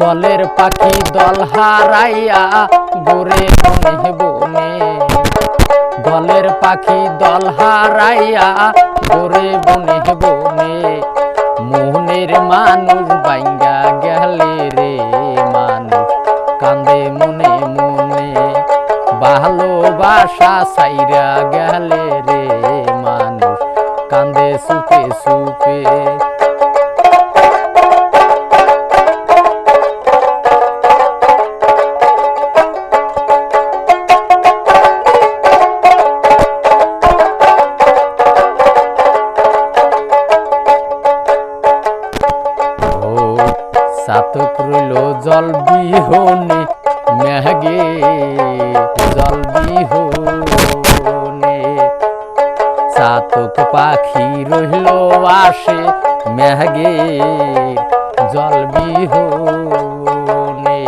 দলের পাখি দল হারাইয়া গোরে বনে বনে। দলের পাখি দল হারাইয়া গোরে বনে বনে। মোহনের মানুষ বাইঙ্গা গেলে রে মানুষ, কান্দে মনে মনে। ভালোবাসা সাইরা গেলে রে মানুষ, কান্দে সুপে সুপে সাতক রইল জল বিহনে মেঘে জল বিহনে। সাতক পাখি রইল আসে মেঘে জল বিহনে।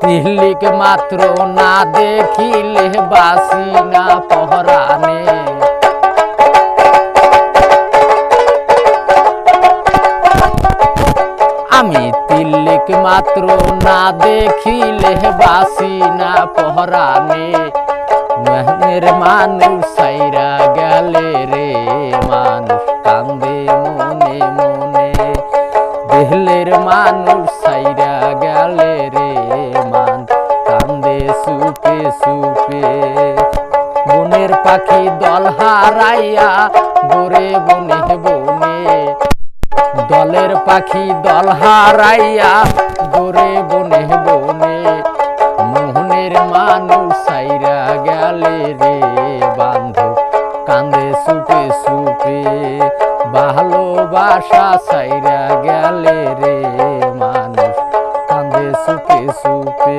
তিহলিক মাত্র না দেখিলে বাসি না পহরানে। মাত্র না দেখিলে বাসি না পহরানে। মেহনের মানুষ সাইরা গেলে রে, মানুষ কান্দে মনে মনে। দেহলের মানুষ সাইরা গেলে রে মান কান্দে সুপে সুপে। বনের পাখি দল হারাইয়া, গোরে বনে বনে দলের পাখি দল হারাইয়া গোরে বনে বনে মোহনের মানুষ সাইরা গেলে রে বান্ধব কান্দে সুপে সুপে ভালোবাসা সাইরা গেলে রে মানুষ। কান্দে সুপে সুপে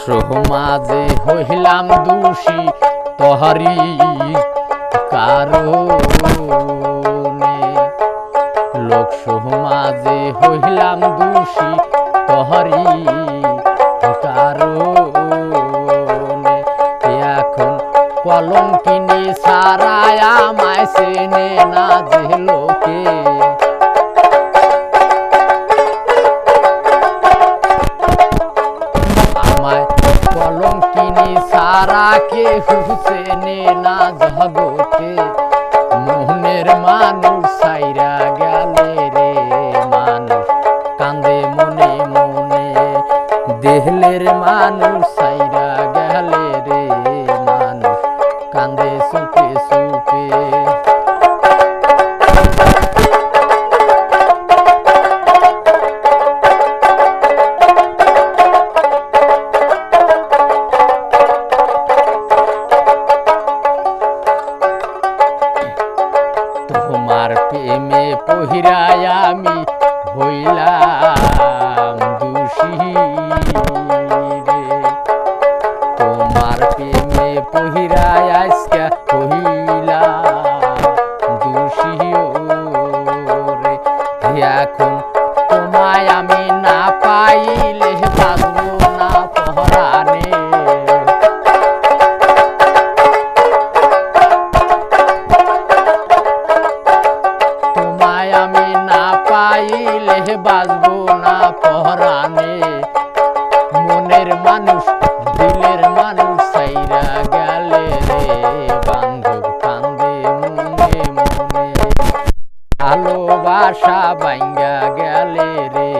সমাজে হইলাম দোষী, তহারি কারণে। লোক সমাজে হইলাম দোষী, তহারি কারণে। এখন কলম কিনে সারায় আমায় সেনে না যে লোকে সারা কে হুসেনে না জগতে মোহনের মানুষ সাইরা গেলে রে মানুষ। কান্দে মনে মনে দেহলের মানুষ সাইরা পাইলে বাঁচবো না পহরানে। তোমায় আমি না পাইলে বাজবো না পহরানে। মনের মানুষ, দিলের মানুষ সাইরা গেলে রে। বান্ধব কান্দে মনে মনে। ভালোবাসা বাইঙ্গা গেলে রে।